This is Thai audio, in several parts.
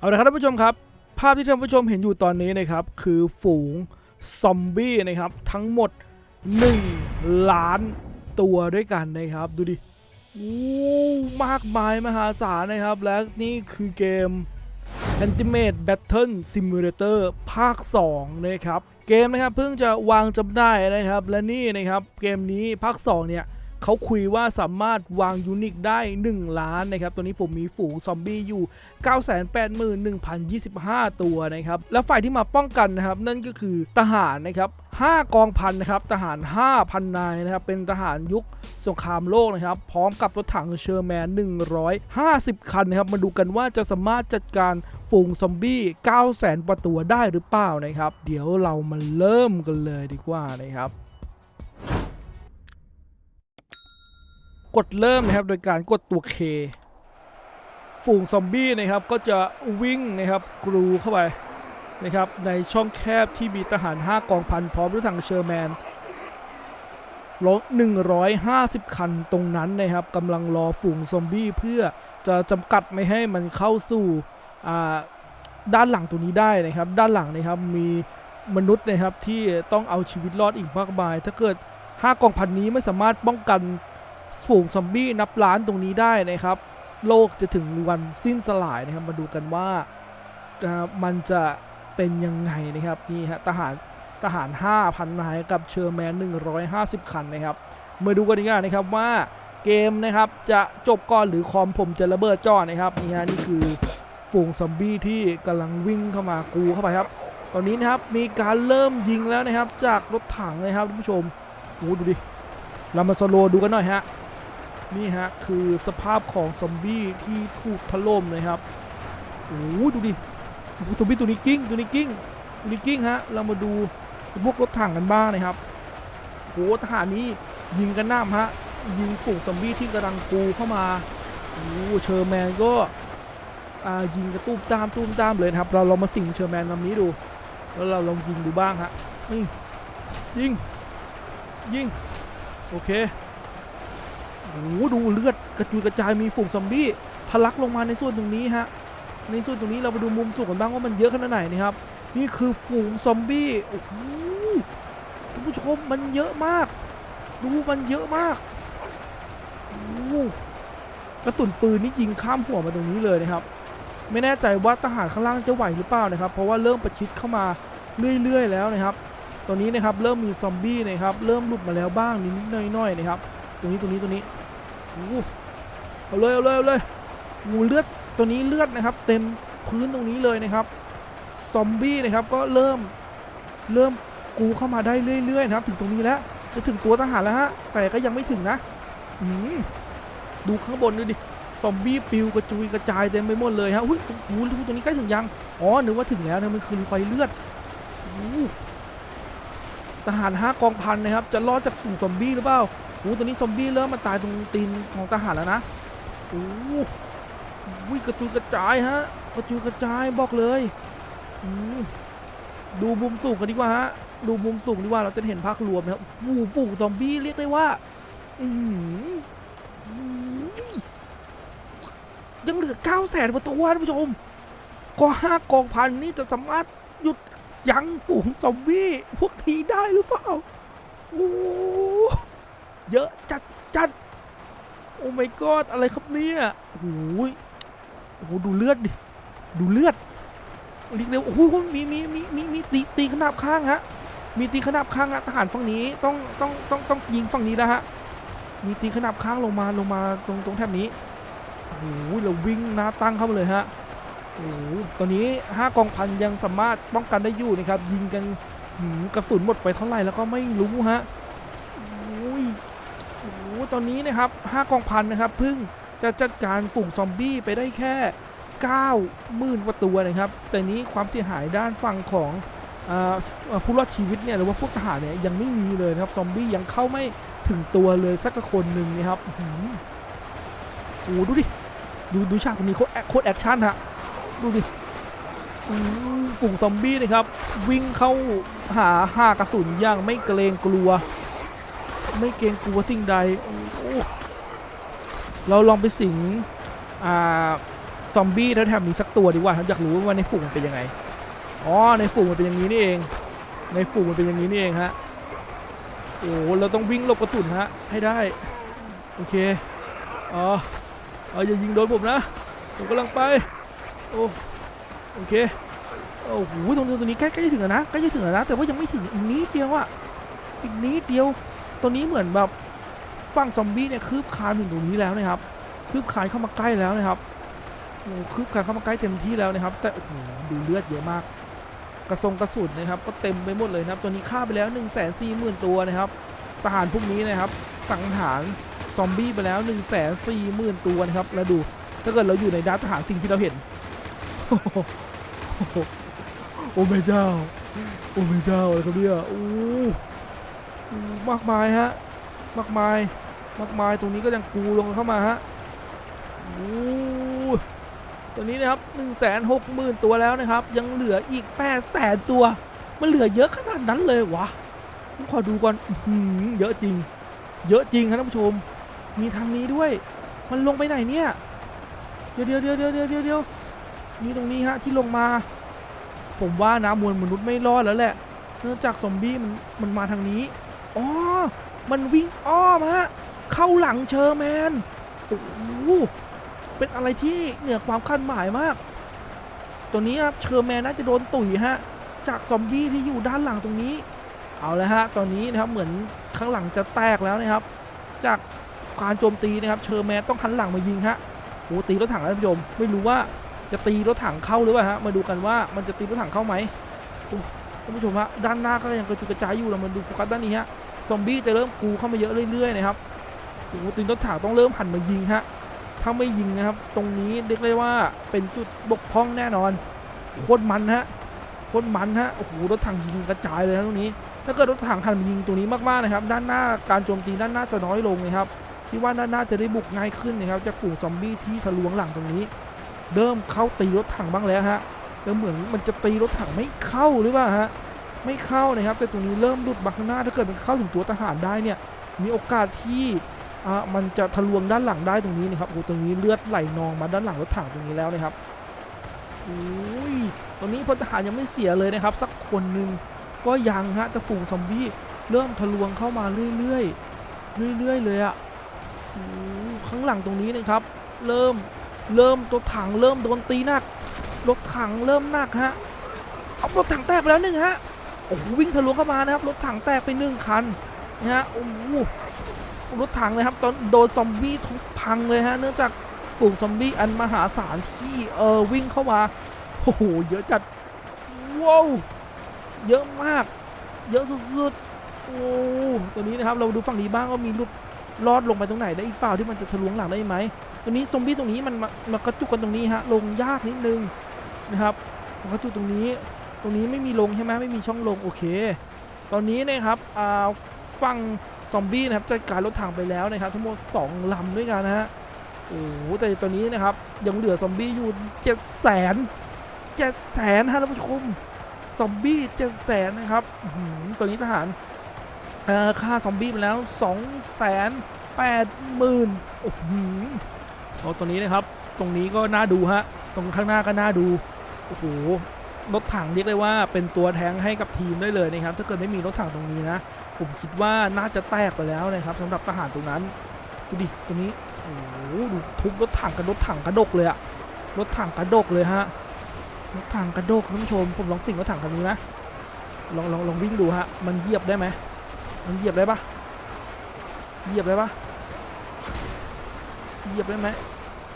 เอาละครับท่านผู้ชมครับ ภาพที่ท่านผู้ชมเห็นอยู่ตอนนี้นะครับ คือฝูงซอมบี้นะครับ ทั้งหมด 1 ล้านตัวด้วยกันนะครับ ดูดิโอ้มากมายมหาศาลนะครับ และนี่คือเกม Ultimate Battle Simulator ภาค 2 นะครับ เกมนะครับเพิ่งจะวางจำหน่ายนะครับ และนี่นะครับเกมนี้ภาค 2 เนี่ย เขาคุยว่าสามารถวางยูนิคได้ 1 ล้านนะครับตัวนี้ผมมีฝูงซอมบี้อยู่ 981,025 ตัวนะครับและฝ่ายที่มาป้องกันนะครับนั่นก็คือทหารนะครับ5กองพันนะครับทหาร 5,000 นายนะครับเป็นทหารยุคสงครามโลกนะครับพร้อมกับรถถังเชอร์แมน 150 คันนะครับมาดูกันว่าจะสามารถจัดการฝูงซอมบี้ 900,000กว่าตัวได้หรือเปล่านะครับ เดี๋ยวเรามาเริ่มกันเลยดีกว่านะครับ กดเริ่มนะครับโดยการกดตัว K ฝูงซอมบี้นะครับก็จะวิ่งนะครับกรูเข้าไปนะครับในช่องแคบที่มีทหาร 5 กองพันพร้อมด้วยถังเชอร์แมนรถ150 คันตรงนั้นนะครับกำลังรอฝูงซอมบี้เพื่อจะจำกัดไม่ให้มันเข้าสู่ด้านหลังตัวนี้ได้นะครับ ด้านหลังนะครับมีมนุษย์นะครับที่ต้องเอาชีวิตรอดอีกมากมาย ถ้าเกิด 5 กองพันนี้ไม่สามารถป้องกัน ฝูงซอมบี้นับล้านตรงนี้ได้นะครับ โลกจะถึงวันสิ้นสลายนะครับ มาดูกันว่ามันจะเป็นยังไงนะครับนี่ฮะทหารทหาร 5,000นายกับเชอร์แมน 150 คันนะครับมาดูกันดีกว่านะครับว่าเกมนะครับจะจบก่อนหรือคอมผมจะระเบิดจอนะครับนี่ฮะนี่คือฝูงซอมบี้ที่กำลังวิ่งเข้ามากูเข้าไปครับ ตอนนี้นะครับมีการเริ่มยิงแล้วนะครับจากรถถังนะครับท่านผู้ชมโอ้โหดูดิเรามาสโลดูกันหน่อยฮะ นี่ฮะ คือสภาพของซอมบี้ที่ถูกถล่มเลยครับโอ้โหดูดิซอมบี้ตัวนี้กิ้งตัวนี้กิ้งตัวนี้กิ้งฮะ เรามาดูพวกรถถังกันบ้างนะครับโอ้โหทหารนี้ยิงกันหน้ามฮะ ยิงฝูงซอมบี้ที่กำลังกูเข้ามาโอ้โหเชอร์แมนก็ยิงกระตุ้มตามตุ้มตามเลยนะครับ เราลองมาสิงเชอร์แมนลำนี้ดู แล้วเราลองยิงดูบ้างฮะยิงยิง โอเค โอ้โหดูเลือดกระจุยกระจายมีฝูงซอมบี้ทะลักลงมาในส่วนตรงนี้ฮะในส่วนตรงนี้เราไปดูมุมสูงกันบ้างว่ามันเยอะขนาดไหนนะครับนี่คือฝูงซอมบี้โอ้โหท่านผู้ชมมันเยอะมาก ดูมันเยอะมากโอ้กระสุนปืนนี่ยิงข้ามหัวมาตรงนี้เลยนะครับ ไม่แน่ใจว่าทหารข้างล่างจะไหวหรือเปล่านะครับ เพราะว่าเริ่มประชิดเข้ามาเรื่อยๆแล้วนะครับตอนนี้นะครับเริ่มมีซอมบี้นะครับเริ่มหลุดมาแล้วบ้างนิดๆหน่อยๆนะครับ ตรงนี้ตรงนี้ตรงนี้ เอาเลยเอาเลยเอาเลยงูเลือดตัวนี้เลือดนะครับ เต็มพื้นตรงนี้เลยนะครับซอมบี้นะครับก็เริ่มเริ่มกูเข้ามาได้เรื่อยๆนะครับ ถึงตรงนี้แล้วจะถึงตัวทหารแล้วฮะแต่ก็ยังไม่ถึงนะอืมดูข้างบนดูดิซอมบี้ปิวกระจุยกระจายเต็มไปหมดเลยฮะอุ้ยโอ้โหตรงนี้ใกล้ถึงยังอ๋อนึกว่าถึงแล้วนะมันคือไฟเลือดอทหารห้ากองพันนะครับ จะรอดจากฝูงซอมบี้หรือเปล่า อ้ตอนนี้ซอมบี้เริ่มมาตายตรงตีนของทหารแล้วนะโอ้โหวิ่งกระจุยกระจายฮะกระจุยกระจายบอกเลยดูมุมสูงกันดีกว่าฮะดูมุมสูงดีกว่าเราจะเห็นภาพรวมนะครับโอ้ฝูงซอมบี้เรียกได้ว่าอืยังเหลือ9ก้าแสนกว่าตัวท่านผู้ชมก็ห้ากองพันนี่จะสามารถหยุดยั้งฝูงซอมบี้พวกนี้ได้หรือเปล่าโอ้โห เยอะจัดจัดโอ้ my god อะไรครับเนี่ยโอ้โหโอ้โหดูเลือดดิดูเลือดเรียกเร็วโอ้โหมีมีมีมีมีตีตีขนาบข้างฮะมีตีขนาบข้างฮะทหารฝั่งนี้ต้องต้องต้องต้องยิงฝั่งนี้นะฮะมีตีขนาบข้างลงมาลงมาตรงตรงแถบนี้โอ้โหเราวิ่งหน้าตั้งเข้ามาเลยฮะโอ้โหตอนนี้ห้ากองพันยังสามารถป้องกันได้อยู่นะครับยิงกันกระสุนหมดไปเท่าไหร่แล้วก็ไม่รู้ฮะ ตอนนี้นะครับ5กองพันนะครับเพิ่งจะจัดการฝูงซอมบี้ไปได้แค่ 9 หมื่นกว่าตัวนะครับ แต่นี้ความเสียหายด้านฝั่งของอผู้รอดชีวิตเนี่ยหรือว่าพวกทหารเนี่ยยังไม่มีเลยนะครับซอมบี้ยังเข้าไม่ถึงตัวเลยสักคนหนึ่งนะครับโอ้โหดูดิดูดูฉากตรงนี้โคตรแอคชั่นฮะดูดิอื้อฝูงซอมบี้นะครับวิ่งเข้าหาหากระสุนอย่างไม่เกรงกลัว ไม่เกรงกลัวสิ่งใดเราลองไปสิงอ่าซอมบี้แถวๆนี้สักตัวดีกว่าครับอยากรู้ว่าในฝูงมันเป็นยังไงอ๋อในฝูงมันเป็นอย่างนี้นี่เอง ในฝูงมันเป็นอย่างนี้นี่เองฮะโอ้เราต้องวิ่งหลบกระสุนฮะให้ได้โอเคอ๋อเอออย่ายิงโดนผมนะผมกำลังไปโอ้โอเคโอ้โหตรงนี้ตรงนี้ใกล้ใกล้จะถึงแล้วนะใกล้จะถึงแล้วนะแต่ว่ายังไม่ถึงอีกนิดเดียวอะอีกนิดเดียว ตอนนี้เหมือนแบบฝั่งซอมบี้เนี่ยคืบคลานถึงตรงนี้แล้วนะครับคืบคลานเข้ามาใกล้แล้วนะครับโอ้คืบคลานเข้ามาใกล้เต็มที่แล้วนะครับ แต่โอ้โหดูเลือดเยอะมาก กระทรงกระสุนนะครับ ก็เต็มไปหมดเลยนะครับ ตัวนี้ฆ่าไปแล้ว1 4 0 0 0 0ตัวนะครับทหารพวกนี้นะครับ สังหารซอมบี้ไปแล้ว1 4 0 0 0 0ตัวนะครับแล้วดูถ้าเกิดเราอยู่ในด้านทหารสิ่งที่เราเห็นโอ้โหโอ้โหโอ้แม่เจ้า โอ้แม่เจ้าอะไรครับเนี่ยโอ้โอ้ มากมายฮะมากมายมากมายตรงนี้ก็ยังกูลงเข้ามาฮะโอ้ตัวนี้นะครับ1 6 0 0 0 0 ตัวแล้วนะครับ ยังเหลืออีก8 0 0 0 0 0ตัว มันเหลือเยอะขนาดนั้นเลยวะผมขอดูก่อนเยอะจริง เยอะจริงครับท่านผู้ชม มีทางนี้ด้วย มันลงไปไหนเนี่ยเดียวเดี๋ยวเดี๋ยวเดี๋ยวเดี๋ยวเดี๋ยวเดี๋ยวมีตรงนี้ฮะที่ลงมา ผมว่านะมวลมนุษย์ไม่รอดแล้วแหละ เนื่องจากซอมบี้มันมันมาทางนี้ อ๋อ มันวิ่งอ้อมฮะ เข้าหลังเชอร์แมน โอ้โห เป็นอะไรที่เหนือความคาดหมายมาก ตัวนี้ครับเชอร์แมนน่าจะโดนตุ๋ยฮะ จากซอมบี้ที่อยู่ด้านหลังตรงนี้ เอาละฮะ ตอนนี้นะครับเหมือนข้างหลังจะแตกแล้วนะครับ จากการโจมตีนะครับเชอร์แมนต้องหันหลังมายิงฮะโอ้ตีรถถังแล้วท่านผู้ชม ไม่รู้ว่าจะตีรถถังเข้าหรือเปล่าฮะ มาดูกันว่ามันจะตีรถถังเข้าไหมโอ้ ท่านผู้ชมฮะด้านหน้าก็ยังกระจุกระจายอยู่เรามาดูโฟกัสด้านนี้ฮะซอมบี้จะเริ่มกูเข้ามาเยอะเรื่อยๆนะครับโอ้โหตีนรถถังต้องเริ่มหันมายิงฮะถ้าไม่ยิงนะครับ ตรงนี้เรียกได้ว่าเป็นจุดบกพร่องแน่นอนโคตรมันฮะโคตรมันฮะโอ้โหรถถังยิงกระจายเลยนะตรงนี้ ถ้าเกิดรถถังหันมายิงตรงนี้มากๆนะครับ ด้านหน้าการโจมตีด้านหน้าจะน้อยลงนะครับคิดว่าด้านหน้าจะได้บุกง่ายขึ้นนะครับจากกลุ่มซอมบี้ที่ทะลวงหลังตรงนี้ เริ่มเข้าตีรถถังบ้างแล้วฮะ แต่เหมือนมันจะตีรถถังไม่เข้าหรือเปล่าฮะไม่เข้านะครับ แต่ตรงนี้เริ่มหลุดบักข้างหน้าถ้าเกิดมันเข้าถึงตัวทหารได้เนี่ย มีโอกาสที่อ่ามันจะทะลวงด้านหลังได้ตรงนี้นะครับโอ้ตรงนี้เลือดไหลนองมาด้านหลังรถถังตรงนี้แล้วนะครับโอ้ยตอนนี้พลทหารยังไม่เสียเลยนะครับ สักคนหนึ่งก็ยังฮะแต่ฝูงซอมบี้เริ่มทะลวงเข้ามาเรื่อยๆเรื่อยๆเลยอะโอ้โหข้างหลังตรงนี้นะครับ เริ่มเริ่มตัวถังเริ่มโดนตีหนัก รถถังเริ่มหนักฮะเอารถถังแตกไปแล้วหนึ่งฮะโอ้โหวิ่งทะลวงเข้ามานะครับรถถังแตกไปหนึ่งคันนะฮะโอ้โหรถถังเลยครับตอนโดนซอมบี้ทุบพังเลยฮะเนื่องจากกลุ่มซอมบี้อันมหาศาลที่เออวิ่งเข้ามาโอ้โหเยอะจัดว้าวเยอะมาก เยอะสุดๆโอ้ตัวนี้นะครับเราดูฝั่งนี้บ้างว่ามีลุดลอดลงไปตรงไหนได้อีกเปล่าที่มันจะทะลวงหลังได้ไหมตัวนี้ซอมบี้ตรงนี้มันมามากระจุกกันตรงนี้ฮะลงยากนิดนึง นะครับมันกระจุตรงนี้ตรงนี้ไม่มีลงใช่ไหมไม่มีช่องลงโอเค ตอนนี้นะครับอ่าฝั่งซอมบี้นะครับจัดการรถถังไปแล้วนะครับ ทั้งหมด2ลำด้วยกันนะฮะโอ้โหแต่ตอนนี้นะครับยังเหลือซอมบี้อยู่7 0 0 0 0 7 0 0 0 0ฮะท่านผู้ชมซอมบี้7 0 0 0 0นะครับหือตอนนี้ทหารเอ่าซอมบี้ไปแล้ว 2 8 0 0 0 0โอ้โหเอาตรงนี้นะครับ ตรงนี้ก็น่าดูฮะตรงข้างหน้าก็น่าดู โอ้โหรถถังเรียกได้ว่าเป็นตัวแทงให้กับทีมได้เลยนะครับ ถ้าเกิดไม่มีรถถังตรงนี้นะ ผมคิดว่าน่าจะแตกไปแล้วนะครับสำหรับทหารตรงนั้นดูดิตรงนี้โอ้โหดูทุบรถถังกับรถถังกระดกเลยอะรถถังกระดกเลยฮะรถถังกระดกท่านผู้ชมผมลองสิ่งรถถังคันนี้นะลองลองลองวิ่งดูฮะมันเหยียบได้ไหมมันเหยียบได้ปะเหยียบได้ปะเหยียบได้ไหม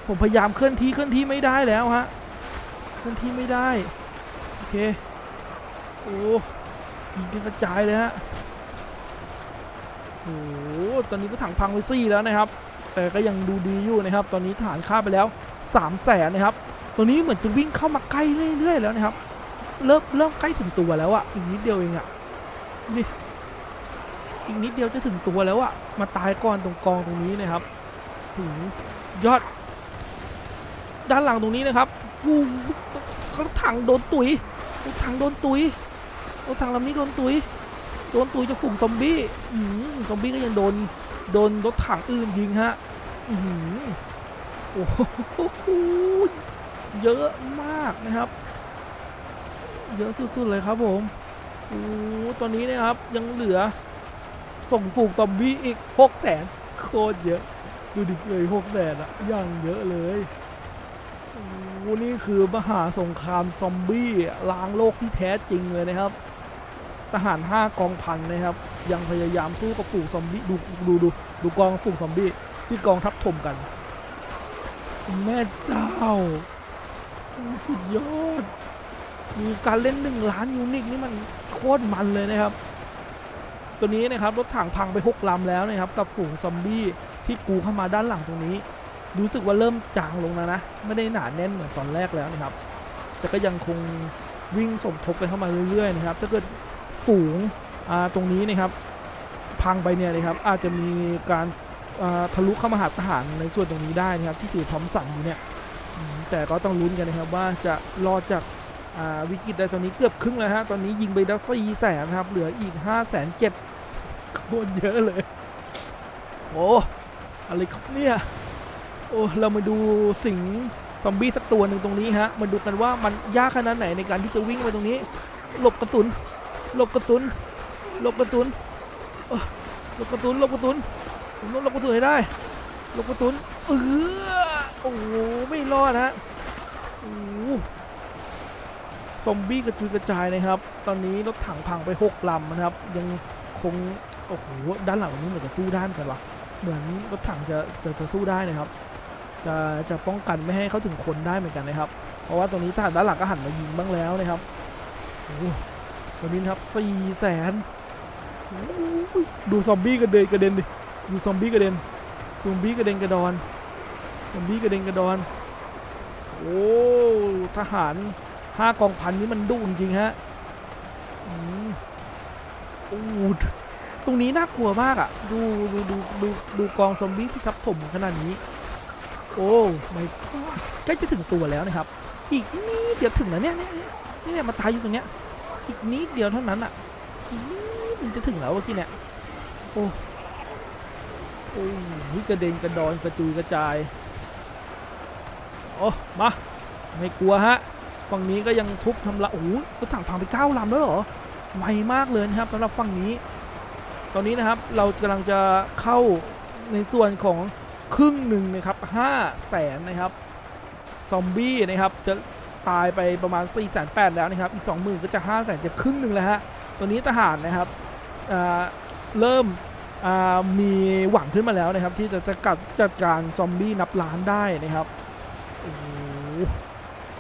ผมพยายามเคลื่อนที่เคลื่อนที่ไม่ได้แล้วฮะ เคลื่อนที่ไม่ได้ โอเค โอ้ยิงกระจายเลยฮะโอ้ตอนนี้ก็ถังพังไปซี่แล้วนะครับ แต่ก็ยังดูดีอยู่นะครับ ตอนนี้ฐานค่าไปแล้ว3 0 0แสนนะครับ ตัวนี้เหมือนจะวิ่งเข้ามาใกล้เรื่อยๆแล้วนะครับ เริ่มเริ่มใกล้ถึงตัวแล้วอะอีกนิดเดียวเองอะนี่อีกนิดเดียวจะถึงตัวแล้วอะมาตายก่อนตรงกองตรงนี้นะครับหูยอด ด้านหลังตรงนี้นะครับ วูรถถังโดนตุยรถถังโดนตุยรถถังลำนี้โดนตุยโดนตุยจากฝูงซอมบี้อืมซอมบี้ก็ยังโดนโดนรถถังอื่นยิงฮะอือหือโอ้โหเยอะมากนะครับ เยอะสุดๆเลยครับผมโอ้ตอนนี้นะครับยังเหลือส่งฝูงซอมบี้อีกหกแสนโคตรเยอะ ดูดิเลยหกแสนอะยังเยอะเลย โอ้นี่คือมหาสงครามซอมบี้ล้างโลกที่แท้จริงเลยนะครับ ทหาร5กองพันนะครับ ยังพยายามสู้กับฝูงซอมบี้ดูดูดูดูกองฝูงซอมบี้ที่กองทัพถมกัน แม่เจ้าสุดยอดมีการเล่นหนึ่งล้านยูนิคนี่มันโคตรมันเลยนะครับ ตัวนี้นะครับรถถังพังไป6ลำแล้วนะครับ กับฝูงซอมบี้ที่กูเข้ามาด้านหลังตรงนี้ รู้สึกว่าเริ่มจางลงแล้วนะ ไม่ได้หนาแน่นเหมือนตอนแรกแล้วนะครับ แต่ก็ยังคงวิ่งสมทบกันเข้ามาเรื่อยๆนะครับ ถ้าเกิดฝูงตรงนี้นะครับ พังไปเนี่ยนะครับ อาจจะมีการทะลุเข้ามาหาทหารในส่วนตรงนี้ได้นะครับ ที่ถือทอมสันอยู่เนี่ย แต่ก็ต้องลุ้นกันนะครับว่าจะรอดจากาวิกฤตได้ตอนนี้เกือบครึ่งแล้วฮะ ตอนนี้ยิงไปแล้วสี่แสนครับ เหลืออีกห้าแสนเจ็ดโคตรเยอะเลย โอ้อะไรครับเนี่ย อ้เรามาดูสิงซอมบี้สักตัวหนึ่งตรงนี้ฮะมาดูกันว่ามันยากขนาดไหนในการที่จะวิ่งไปตรงนี้ หลบกระสุน หลบกระสุน หลบกระสุนหลบกระสุนหลบกระสุนผมต้องหลบกระสุนให้ได้หลบกระสุนเออโอ้โหไม่รอดฮะโอ้โหซอมบี้กระจุยกระจายนะครับ ตอนนี้รถถังพังไปหกลำนะครับ ยังคงโอ้โหด้านหลังตรงนี้เหมือนจะสู้ด้านกันวะเหมือนรถถังจะจะจะสู้ได้นะครับ จะจะป้องกันไม่ให้เขาถึงคนได้เหมือนกันนะครับ เพราะว่าตรงนี้ทหารด้านหลังก็หันมายิงบ้างแล้วนะครับโอ้โหวันนี้นครับสี่แสนดูซอมบี้กระเด็นกระเด็นดิดูซอมบี้กระเด็นซอมบี้กระเด็นกระดอนซอมบี้กระเด็นกระดอนโอ้ทหารห้ากองพันนี้มันดุจริงฮะอืมโอ้ตรงนี้น่ากลัวมากอะ่ะ ดูดูดูดูดูกองซอมบี้ที่ทับถมขนาดนี้ โอ้ไม่ใกล้จะถึงตัวแล้วนะครับ อีกนิดเดียวถึงแล้วเนี่ยเนี่ยเนี่ยมาตายอยู่ตรงเนี้ย อีกนิดเดียวเท่านั้นอะอีกนิดมันจะถึงแล้วเมื่อกี้เนี่ย โอ้โอ้ยกระเด็นกระดอนกระจุยกระจาย โอ้มา ไม่กลัวฮะ ฝั่งนี้ก็ยังทุบทำละโอ้โหรถถังพังไปเก้าลำแล้วเหรอไวมากเลยนะครับสำหรับฝั่งนี้ ตอนนี้นะครับเรากำลังจะเข้าในส่วนของ ครึ่งหนึ่งนะครับห้าแสนนะครับ ซอมบี้นะครับจะตายไปประมาณ4ี่แสนแปดแล้วนะครับ อีก 2 0,000 ก็จะ5้าแสนจะครึ่งหนึ่งแล้วฮะตัวนี้ทหารนะครับเริ่มมีหวังขึ้นมาแล้วนะครับ ที่จะจะกัดจัดการซอมบี้นับล้านได้นะครับโอ้โห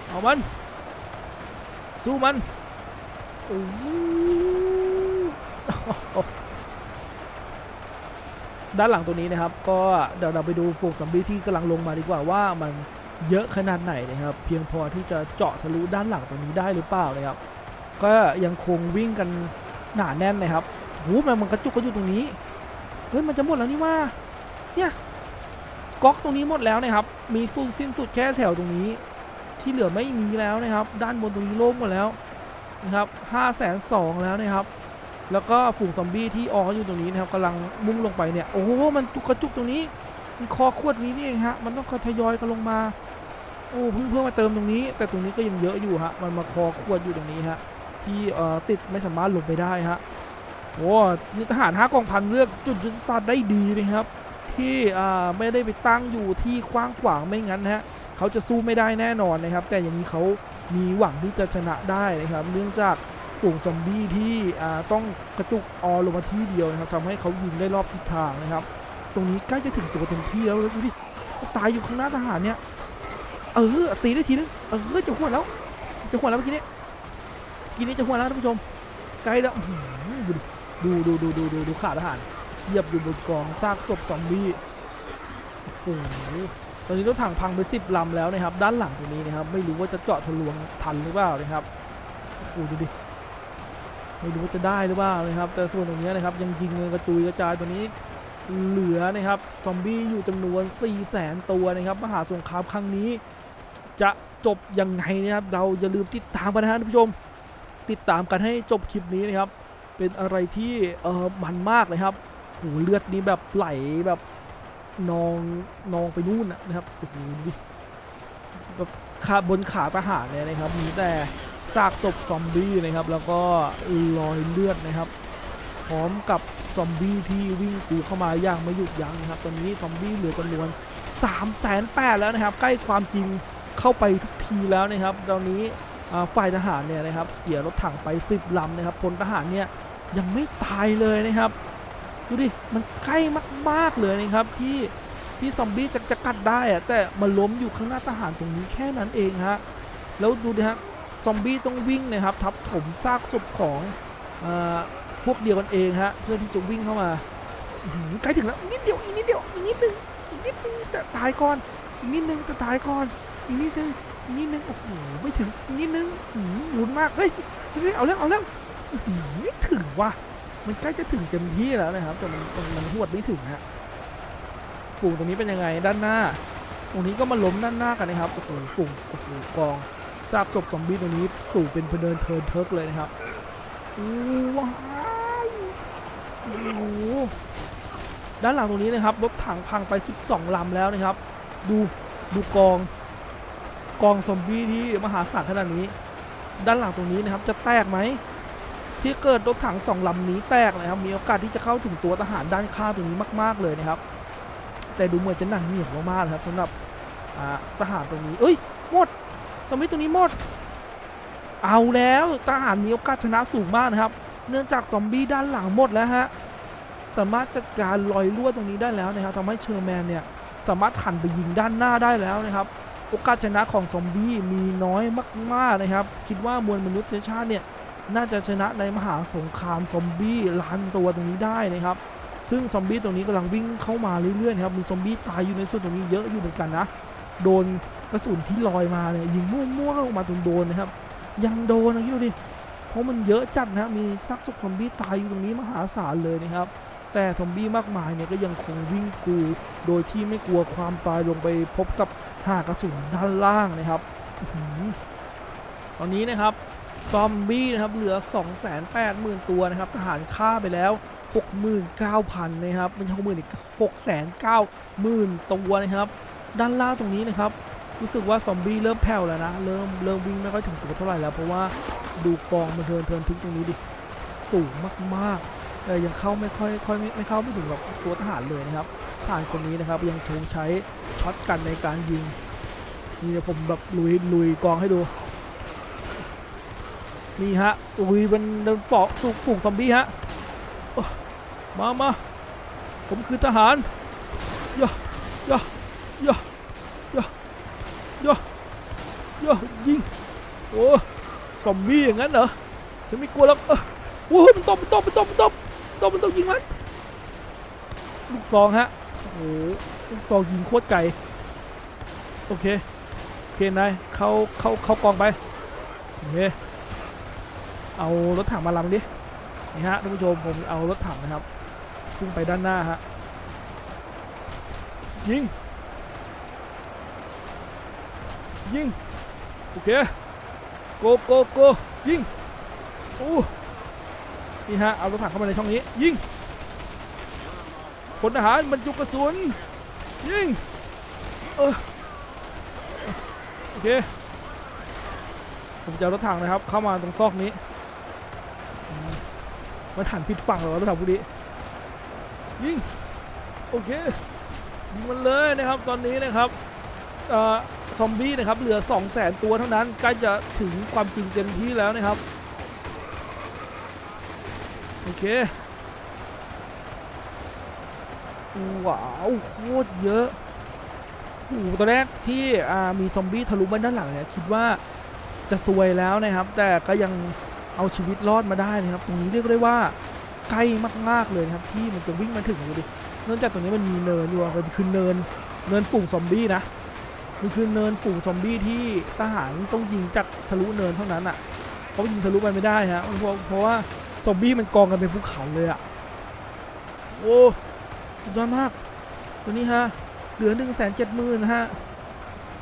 เอามัน สู้มันโอ้ ด้านหลังตัวนี้นะครับ ก็เดี๋ยวเราไปดูฝูงซอมบีที่กำลังลงมาดีกว่าว่ามันเยอะขนาดไหนนะครับ เพียงพอที่จะเจาะทะลุด้านหลังตรงนี้ได้หรือเปล่านะครับ ก็ยังคงวิ่งกันหนาแน่นนะครับโอ้โหมันมันกระจุกกระจุกตรงนี้เฮ้ยมันจะหมดแล้วนี่ว่าเนี่ยก๊อกตรงนี้หมดแล้วนะครับ มีสู้สิ้นสุดแค่แถวตรงนี้ ที่เหลือไม่มีแล้วนะครับ ด้านบนตรงนี้โล่งหมดแล้วนะครับห้าแสนสองแล้วนะครับ แล้วก็ฝูงซอมบี้ที่ออกอยู่ตรงนี้นะครับกำลังมุ่งลงไปเนี่ยโอ้โหมันจุกกระจุกตรงนี้มันคอขวดนี้นี่เองฮะมันต้องทยอยกันลงมาโอ้เพิ่งเพิ่งมาเติมตรงนี้ แต่ตรงนี้ก็ยังเยอะอยู่ฮะมันมาคอขวดอยู่ตรงนี้ฮะที่เอ่อติดไม่สามารถหลบไปได้ฮะโอ้นี่ทหารห้ากองพันเลือกจุดยุทธศาสตร์ได้ดีนะครับ ที่อ่าไม่ได้ไปตั้งอยู่ที่กว้างขวางไม่งั้นฮะเขาจะสู้ไม่ได้แน่นอนนะครับ แต่อย่างนี้เขามีหวังที่จะชนะได้นะครับ เนื่องจาก ฝูงซอมบี้ที่ต้องกระจุกออลงมาที่เดียวนะครับทำให้เขายิงได้รอบทิศทางนะครับ ตรงนี้ใกล้จะถึงตัวเต็มที่แล้วดูดิตายอยู่ข้างหน้าทหารเนี่ยเออตีได้ทีนึงเออจะหัวแล้ว จะหัวแล้วเมื่อกี้นี้เมื่อกี้นี้จะหัวแล้วท่านผู้ชมใกล้แล้วดูดูดูดูดูดูขาทหารเหยียบอยู่บนกองซากศพซอมบี้โอ้โหตอนนี้รถถังพังไปสิบลำแล้วนะครับ ด้านหลังตรงนี้นะครับ ไม่รู้ว่าจะเจาะทะลวงทันหรือเปล่านะครับโอ้ดูดิ ไม่รู้ว่าจะได้หรือเปล่านะครับ แต่ส่วนตรงนี้นะครับยังยิงเงินกระจุยกระจายตัวนี้เหลือนะครับซอมบี้อยู่จำนวน 4 0 0แสนตัวนะครับมหาสงครามครั้งนี้ จะจบยังไงนะครับ เราอย่าลืมติดตามกันนะฮะท่านผู้ชม ติดตามกันให้จบคลิปนี้นะครับ เป็นอะไรที่เออมันมากเลยครับโหเลือดนี้แบบไหลแบบนองนองไปนู่นนะครับโอ้โหดิแบบขาบนขาทหารเนี่ยนะครับมีแต่ ซากศพซอมบี้นะครับ แล้วก็รอยเลือดนะครับ พร้อมกับซอมบี้ที่วิ่งกูเข้ามาอย่างไม่หยุดยั้งนะครับ ตอนนี้ซอมบี้เหลือจำนวน3 8 0 0 0แล้วนะครับ ใกล้ความจริงเข้าไปทุกทีแล้วนะครับ ตอนนี้ฝ่ายทหารเนี่ยนะครับเสียรถถังไป 10ลำนะครับพลทหารเนี่ยยังไม่ตายเลยนะครับ ดูดิ มันใกล้มากๆเลยนะครับที่ที่ซอมบี้จะจะกัดได้อะแต่มาล้มอยู่ข้างหน้าทหารตรงนี้แค่นั้นเองฮะ แล้วดูดิฮะ ซอมบี้ต้องวิ่งนะครับทับถมซากศพของอพวกเดียวกันเองฮะเพื่อที่จะวิ่งเข้ามาใกล้ถึงแล้วนิดเดียวอีกนิดเดียวอีกนิดนึงอีกนิดนึงแต่ตายก่อนอีกนิดนึงแต่ตายก่อนอีกนิดนึงอีกนิดนึงโอ้โหไม่ถึงอีกนิดนึงหือลุ้นมากเฮ้ยเฮ้ยเอาแล้วเอาแล้วอื้อหือไม่ถึงว่ะมันใกล้จะถึงเต็มที่แล้วนะครับแต่มันมันมันหวดไม่ถึงฮะฝูงตรงนี้เป็นยังไงด้านหน้า ตรงนี้ก็มาล้มด้านหน้ากันนะครับโอ้โหฝูงโอ้โหกอง ซากศพซอมบี้ตรงนี้สู่เป็นพเดินเทินเทิกเลยนะครับอู้ว้าวโอ้โหด้านหลังตรงนี้นะครับรถถังพังไป 12ลำแล้วนะครับ ดูดูกอง กองซอมบี้ที่มหาศาลขนาดนี้ ด้านหลังตรงนี้นะครับจะแตกไหมที่เกิดรถถังสองลำนี้แตกนะครับ มีโอกาสที่จะเข้าถึงตัวทหารด้านข้างตรงนี้มาก ๆเลยนะครับ แต่ดูเหมือนจะหนักเหนียวมากๆนะครับสำหรับทหารตรงนี้ เอ้ยหมด สมิธตรงนี้หมด เอาแล้วทหารมีโอกาสชนะสูงมากนะครับ เนื่องจากซอมบี้ด้านหลังหมดแล้วฮะ สามารถจัดการรอยรั่วตรงนี้ได้แล้วนะครับทำให้เชอร์แมนเนี่ยสามารถหันไปยิงด้านหน้าได้แล้วนะครับ โอกาสชนะของซอมบี้มีน้อยมากๆนะครับ คิดว่ามวลมนุษยชาติเนี่ยน่าจะชนะในมหาสงครามซอมบี้ล้านตัวตรงนี้ได้นะครับ ซึ่งซอมบี้ตรงนี้กำลังวิ่งเข้ามาเรื่อยๆนะครับ มีซอมบี้ตายอยู่ในส่วนตรงนี้เยอะอยู่เหมือนกันนะ โดน กระสุนที่ลอยมาเนี่ยยิงมั่วๆลงมาตรงโดนนะครับ ยังโดนนะคิดดูดิเพราะมันเยอะจัดนะมีซากศพซอมบี้ตายอยู่ตรงนี้มหาศาลเลยนะครับ แต่ซอมบี้มากมายเนี่ยก็ยังคงวิ่งกูโดยที่ไม่กลัวความตายลงไปพบกับหากระสุนด้านล่างนะครับตอนนี้นะครับซอมบี้นะครับเหลือ 280,000 ตัวนะครับทหารฆ่าไปแล้ว 69,000นะครับไม่ใช่60,000อีก690,000ตัวนะครับ ด้านล่างตรงนี้นะครับ รู้สึกว่าซอมบี้เริ่มแผ่วแล้วนะ เริ่มเริ่มวิ่งไม่ค่อยถึงตัวเท่าไหร่แล้ว เพราะว่าดูกองมันเทินเทินทิ้งตรงนี้ดิ สูงมากๆแต่ยังเข้าไม่ค่อยค่อยไม่ไม่เข้าไม่ถึงกับตัวทหารเลยนะครับทหารคนนี้นะครับยังคงใช้ช็อตกันในการยิง นี่เดี๋ยวผมแบบลุยลุยกองให้ดู นี่ฮะอุ้ยมันเดินฝ่อสูฝูงซอมบี้ฮะมามาผมคือทหารย่อย่อย่อ ย่อย่อยิงโอ้ซอมบี้อย่างนั้นเหรอฉันไม่กลัวหรอกเออโอ้โหมันตบมันตบมันตบมันตบมันตบมันตบยิงมันลูกซองฮะโอ้โหลูกซองยิงโคตรไกลโอเคโอเคนายเข้าเข้าเข้ากองไปโอเคเอารถถังมาลำดินี่ฮะท่านผู้ชมผมเอารถถังนะครับพุ่งไปด้านหน้าฮะยิง ยิง โอเค โกโกโกยิงโอ้นี่ฮะ เอารถถังเข้ามาในช่องนี้ ยิงพลทหารบรรจุกระสุน ยิง เออโอเค ผมจะรถถังนะครับ เข้ามาตรงซอกนี้ มันหันผิดฝั่งเหรอรถถังพวกนี้ยิง โอเคยิงมันเลยนะครับ ตอนนี้นะครับเอ่อ ซอมบี้นะครับเหลือ 2 0 0 0 0ตัวเท่านั้นใกล้จะถึงความจริงเต็มที่แล้วนะครับ โอเคว้าวโคตรเยอะโอ้ตอนแรกที่มีซอมบี้ทะลุมาด้านหลังเนี่ยคิดว่าจะซวยแล้วนะครับ แต่ก็ยังเอาชีวิตรอดมาได้นะครับ ตรงนี้เรียกได้ว่าใกล้มากๆเลยนะครับ ที่มันจะวิ่งมาถึงดูดิเนื่องจากตรงนี้มันมีเนินอยู่อะมันคือเนินเนินฝูงซอมบี้นะ มันคือเนินฝูงซอมบี้ที่ทหารต้องยิงจากทะลุเนินเท่านั้นอะเพราะยิงทะลุไปไม่ได้ฮะเพราะเพราะว่าซอมบี้มันกองกันเป็นภูเขาเลยอะโอ้สุดยอดมาก ตัวนี้ฮะเหลือ1นึ่งแสนเจ็ดหมื่นฮะ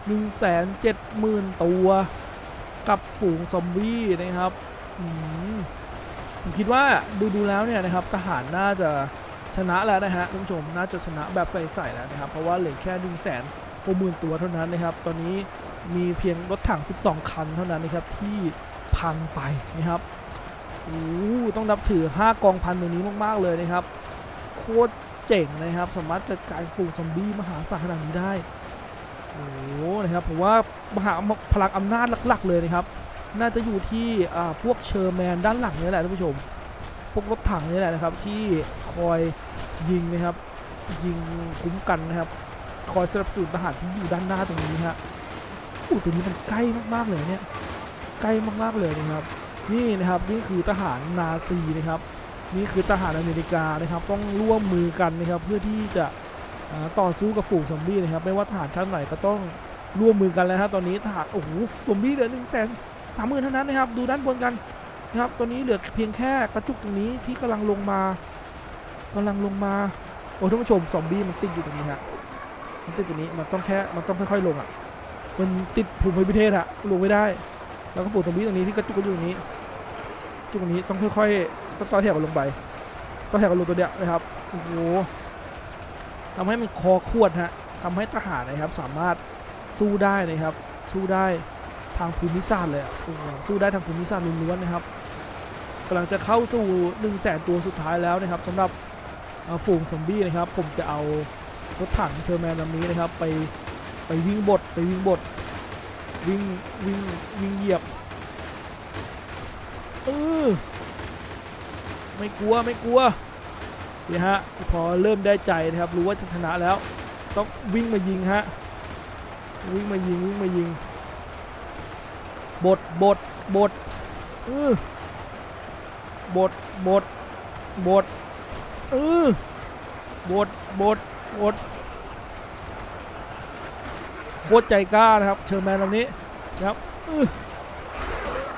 หนึ่งแสนเจ็ดหมื่นตัวกับฝูงซอมบี้นะครับผมคิดว่าดูดูแล้วเนี่ยนะครับทหารน่าจะชนะแล้วนะฮะท่านผู้ชมน่าจะชนะแบบใส่ๆแล้วนะครับ เพราะว่าเหลือแค่หนึ่งแสน หกหมื่นตัวเท่านั้นนะครับ ตอนนี้มีเพียงรถถัง 12 คันเท่านั้นนะครับที่พังไปนะครับโอ้ต้องนับถือ 5 กองพันตรงนี้มาก ๆ เลยนะครับ โคตรเจ๋งนะครับ สามารถจัดการฝูงซอมบี้มหาศาลขนาดนี้ได้โอ้นะครับผมว่ามหาพลังอำนาจหลัก ๆ เลยนะครับ น่าจะอยู่ที่พวกเชอร์แมนด้านหลังนี่แหละท่านผู้ชม พวกรถถังนี่แหละนะครับที่คอยยิงนะครับ ยิงคุ้มกันนะครับ คอยสนับสนุนทหารที่อยู่ด้านหน้าตรงนี้ฮะอู้ตัวนี้มันใกล้มากๆเลยเนี่ยใกล้มากๆเลยนะครับ นี่นะครับนี่คือทหารนาซีนะครับ นี่คือทหารอเมริกานะครับ ต้องร่วมมือกันนะครับ เพื่อที่จะต่อสู้กับฝูงซอมบี้นะครับ ไม่ว่าทหารชาติไหนก็ต้องร่วมมือกันแล้วนะครับตอนนี้ทหารโอ้โหซอมบี้เหลือหนึ่งแสนสามหมื่นเท่านั้นนะครับ ดูด้านบนกันนะครับตอนนี้เหลือเพียงแค่กระจุกตรงนี้ที่กำลังลงมากำลังลงมาโอ้ท่านผู้ชมซอมบี้มันติดอยู่ตรงนี้ฮะ มันติดตรงนี้มันต้องแค่มันต้องค่อยๆลงอะมันติดภูมิประเทศอะลงไม่ได้ แล้วก็ฝูงซอมบี้ตรงนี้ที่กระจุกอยู่ตรงนี้จุกตรงนี้ต้องค่อยๆต่อแถวกันลงไปต่อแถวกันลงตัวเนี้ยนะครับโอ้โหทำให้มันคอขวดฮะทำให้ทหารนะครับสามารถสู้ได้นะครับ สู้ได้ทางภูมิศาสตร์เลยอะสู้ได้ทางภูมิศาสตร์ล้วนๆนะครับกำลังจะเข้าสู่1นึ่งแสนตัวสุดท้ายแล้วนะครับสำหรับฝูงซอมบี้นะครับ ผมจะเอา รถถังเชอร์แมนลำนี้นะครับ ไปไปวิ่งบดไปวิ่งบดวิ่งวิ่งวิ่งเหยียบเออไม่กลัวไม่กลัวนี่ฮะพอเริ่มได้ใจนะครับ รู้ว่าจะชนะแล้ว ต้องวิ่งมายิงฮะวิ่งมายิงวิ่งมายิงบดบดบดเออบดบดบดเออบดบด บดโคตรใจกล้านะครับ เชอร์แมนลำนี้นะครับเออ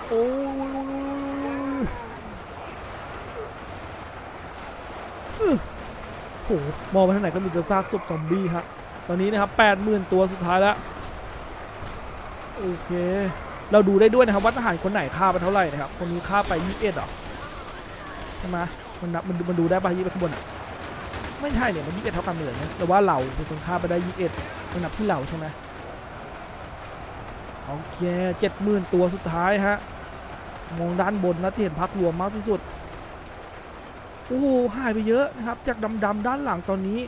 โอ้โหมองไปทางไหนก็มีแต่ซากศพซอมบี้ฮะตอนนี้นะครับ80,000 ตัวสุดท้ายแล้วโอเค เราดูได้ด้วยนะครับว่าทหารคนไหนฆ่าไปเท่าไหร่นะครับ คนนี้ฆ่าไป 21หรอใช่ไหมมันนับมันมันดูได้ป่ะยี่ไปข้างบนอะ ไม่ใช่เนี่ยมัน21เท่ากันเลยนะแต่ว่าเราเป็นคนฆ่าไปได้21มันนับที่เราใช่ไหมโอเค70,000ตัวสุดท้ายฮะมองด้านบนนะที่เห็นพักรวมมากที่สุดโอ้โหหายไปเยอะนะครับ จากดำๆด้านหลังตอนนี้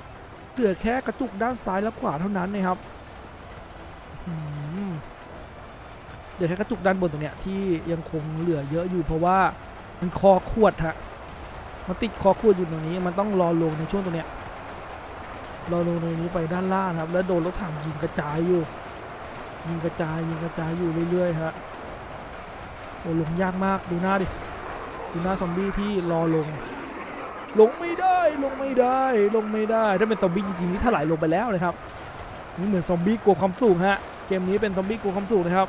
เหลือแค่กระจุกด้านซ้ายและขวาเท่านั้นนะครับอืมเหลือแค่กระจุกด้านบนตรงเนี้ยที่ยังคงเหลือเยอะอยู่เพราะว่ามันคอขวดฮะ มันติดคอขวดอยู่ตรงนี้ มันต้องรอลงในช่วงตรงเนี้ยรอลงตรงนี้ไปด้านล่างครับ แล้วโดนรถถังยิงกระจายอยู่ ยิงกระจายยิงกระจายอยู่เรื่อยๆฮะโอ้ลงยากมากดูหน้าดิดูหน้าซอมบี้ที่รอลง ลงไม่ได้ลงไม่ได้ลงไม่ได้ ถ้าเป็นซอมบี้จริงๆนี่ถลายลงไปแล้วนะครับนี่เหมือนซอมบี้กลัวความสูงฮะเกมนี้เป็นซอมบี้กลัวความสูงนะครับ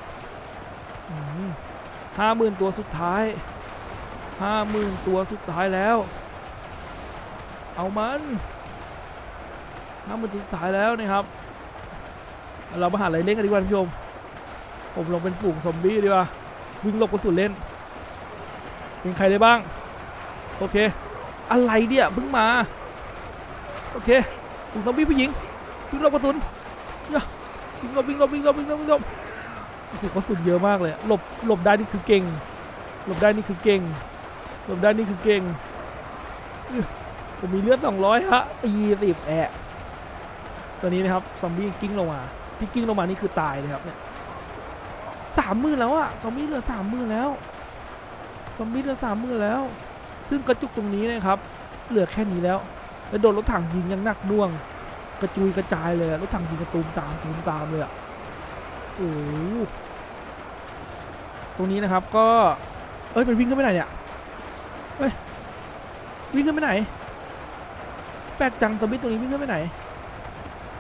ห้าหมื่นตัวสุดท้าย ห้าหมื่นตัวสุดท้ายแล้ว เอามันห้าหมื่นตัวสุดท้ายแล้วนะครับ เรามาหาอะไรเล่นกันดีกว่าท่านผู้ชม ผมลงเป็นฝูงซอมบี้ดีกว่า วิ่งหลบกระสุนเล่น เป็นใครได้บ้าง โอเค อะไรเนี่ยเพิ่งมา โอเคถุงซอมบี้ผู้หญิง วิ่งหลบกระสุนเนี่ยวิ่งหลบวิ่งหลบวิ่งหลบวิ่งหลบวิ่งหลบโอ้โหกระสุนเยอะมากเลย หลบหลบได้นี่คือเก่งหลบได้นี่คือเก่ง หลบได้นี่คือเก่ง ผมมีเลือด 200 ฮะตีสิบแอะตอนนี้นะครับ ซอมบี้กิ้งลงมาที่กิ้งลงมานี่คือตายเลยครับเนี่ยสามหมื่นแล้วอะซอมบี้เหลือสามหมื่นแล้ว ซอมบี้เหลือสามหมื่นแล้ว ซึ่งกระจุกตรงนี้นะครับ เหลือแค่นี้แล้ว แล้วโดนรถถังยิงยังหนักน่วง กระจุยกระจายเลยรถถังยิงกระตูมตามตูมตามเลยอะโอ้โหตรงนี้นะครับก็ เอ้ยมันวิ่งขึ้นไปไหนเนี่ย เฮ้ยวิ่งขึ้นไปไหน แปลกจังตอมบี้ตรงนี้วิ่งขึ้นไปไหน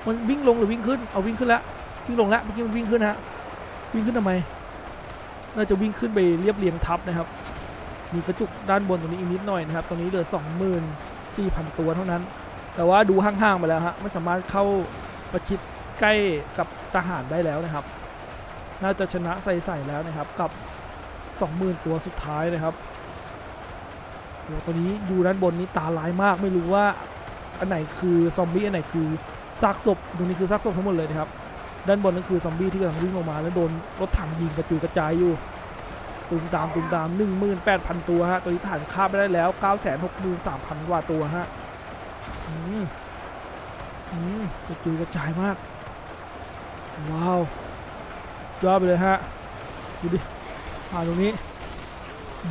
มันวิ่งลงหรือวิ่งขึ้น เอาวิ่งขึ้นล้ววิ่งลงล้วเมื่อกี้มันวิ่งขึ้นฮะ วิ่งขึ้นทำไม น่าจะวิ่งขึ้นไปเรียบเรียงทับนะครับ มีกระจุกด้านบนตรงนี้อีกนิดหน่อยนะครับ ตรงนี้เหลือ 24,000 ตัวเท่านั้น แต่ว่าดูห่างๆไปแล้วฮะ ไม่สามารถเข้าประชิดใกล้กับทหารได้แล้วนะครับ น่าจะชนะใส่ๆแล้วนะครับกับ 20,000 ตัวสุดท้ายนะครับ โอ้ตัวนี้ดูด้านบนนี้ตาลายมากไม่รู้ว่าอันไหนคือซอมบี้อันไหนคือซากศพตรงนี้คือซากศพทั้งหมดเลยนะครับด้านบนนั่นคือซอมบี้ที่กำลังวิ่งออกมาแล้วโดนรถถังยิงกระจุยกระจายอยู่ตุมตามตุมตาม18,000ตัวฮะตัวนี้ฐานฆ่าไปได้แล้ว963,000กว่าตัวฮะอืมอืมกระจุยกระจายมาก ว้าวยอดไปเลยฮะดูดิผ่านตรงนี้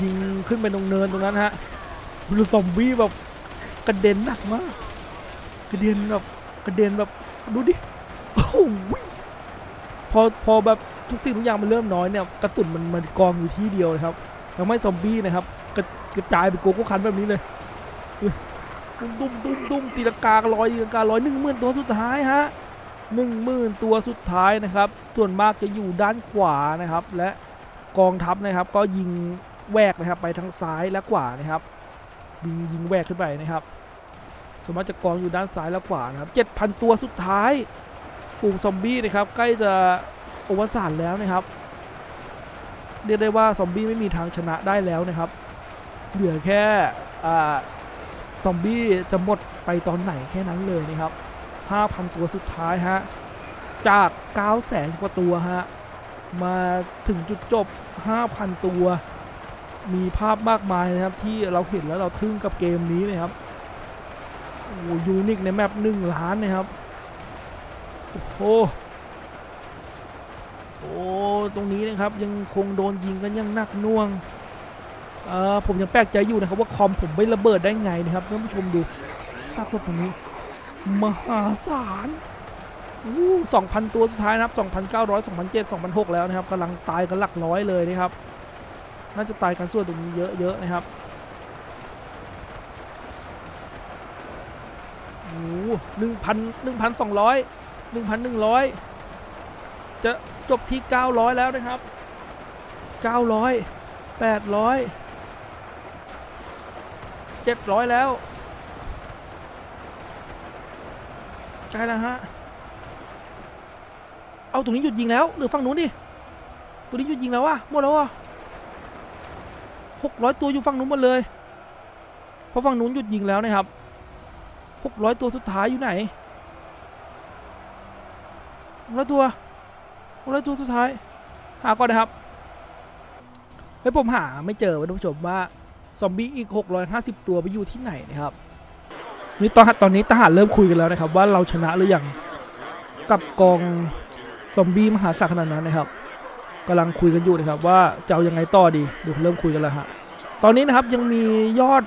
ยิงขึ้นไปตรงเนินตรงนั้นฮะ ดูซอมบี้แบบกระเด็นหนักมาก กระเด็นแบบกระเด็นแบบดูดิโอ้โหพอพอแบบทุกสิ่งทุกอย่างมันเริ่มน้อยเนี่ยกระสุนมันมันกองอยู่ที่เดียวเลยครับทำให้ซอมบี้นะครับกระกระจายเป็นโกโก้คันแบบนี้เลยอุ๊ยตุ้มตุ้มตุ้มตุ้มตีลังกาลอยตีลังกาลอยหนึ่งหมื่นตัวสุดท้ายฮะหนึ่งหมื่นตัวสุดท้ายนะครับ ส่วนมากจะอยู่ด้านขวานะครับ และกองทัพนะครับก็ยิงแวกนะครับไปทางซ้ายและขวานะครับ ยิงยิงแหวกขึ้นไปนะครับส่วนมากจะกองอยู่ด้านซ้ายและขวานะครับ7,000 ตัวสุดท้ายฝูงซอมบี้นะครับใกล้จะอวสานแล้วนะครับเรียกได้ว่าซอมบี้ไม่มีทางชนะได้แล้วนะครับ เหลือแค่อซอมบี้จะหมดไปตอนไหนแค่นั้นเลยนะครับ 5,000 ตัวสุดท้ายฮะจาก900,000กว่าตัวฮะมาถึงจุดจบ 5,000 ตัว มีภาพมากมายนะครับที่เราเห็นแล้วเราทึ่งกับเกมนี้นะครับโอ้ยูนิคในแมปหนึ่งล้านนะครับโอ้โหโอ้ตรงนี้นะครับยังคงโดนยิงกันยังหนักน่วงเอ่อผมยังแปลกใจอยู่นะครับว่าคอมผมไม่ระเบิดได้ไงนะครับท่านผู้ชมดูซากรถตรงนี้ มหาศาลอู้สองพันตัวสุดท้ายนะครับสองพันเก้าร้อยสองพันเจ็ดสองพันหกแล้วนะครับกำลังตายกันหลักร้อยเลยนะครับ น่าจะตายกันส่วนตรงนี้เยอะๆนะครับโอ้หนึ่งพันหนึ่งพันสองร้อยหนึ่งพันหนึ่งร้อยจะจบที่เก้าร้อยแล้วนะครับเก้าร้อยแปดร้อยเจ็ดร้อยแล้วใกล้แล้วฮะเอาตรงนี้หยุดยิงแล้วหรือฝั่งนู้นดิตรงนี้หยุดยิงแล้ววะหมดแล้ววะ หกร้อยตัวอยู่ฝั่งนู้นหมดเลย เพราะฝั่งนู้นหยุดยิงแล้วนะครับหกร้อยตัวสุดท้ายอยู่ไหนหกร้อยตัวหกร้อยตัวสุดท้าย หาก่อนนะครับเฮ้ยผมหาไม่เจอท่านผู้ชมว่าซอมบี้อีก 650 ตัวไปอยู่ที่ไหนนะครับนี่ตอนตอนนี้ทหารเริ่มคุยกันแล้วนะครับ ว่าเราชนะหรือยังกับกองซอมบี้มหาศาลขนาดนั้นนะครับ กำลังคุยกันอยู่นะครับว่าจะเอายังไงต่อดีดูเริ่มคุยกันแล้วฮะตอนนี้นะครับยังมียอด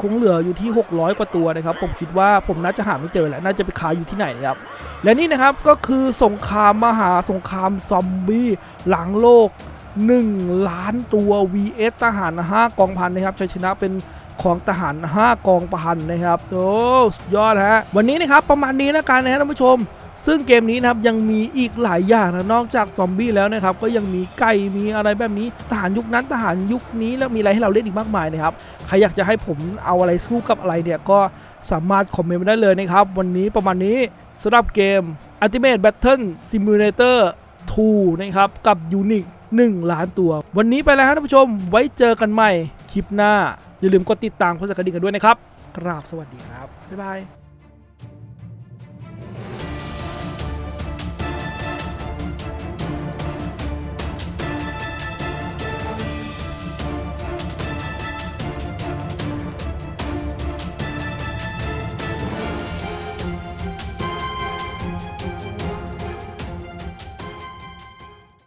คงเหลืออยู่ที่ 600 กว่าตัวนะครับ ผมคิดว่าผมน่าจะหาไม่เจอแหละน่าจะไปขายอยู่ที่ไหนนะครับ และนี่นะครับก็คือสงครามมหาสงครามซอมบี้หลังโลก 1 ล้านตัว vs ทหาร5กองพันนะครับชัยชนะเป็น ของทหาร 5 กองพันนะครับโอ้สุดยอดฮะวันนี้นะครับประมาณนี้นะกันนะฮะท่านผู้ชม ซึ่งเกมนี้นะครับยังมีอีกหลายอย่างนะนอกจากซอมบี้แล้วนะครับก็ยังมีไก่มีอะไรแบบนี้ทหารยุคนั้นทหารยุคนี้แล้วมีอะไรให้เราเล่นอีกมากมายนะครับใครอยากจะให้ผมเอาอะไรสู้กับอะไรเนี่ยก็สามารถคอมเมนต์มาได้เลยนะครับวันนี้ประมาณนี้สำหรับเกม Ultimate Battle Simulator 2 นะครับกับ Unique 1 ล้านตัว วันนี้ไปแล้วท่านผู้ชมไว้เจอกันใหม่คลิปหน้า อย่าลืมกดติดตามกดสั่นกระดิ่งกันด้วยนะครับกราบสวัสดีครับ บ๊ายบาย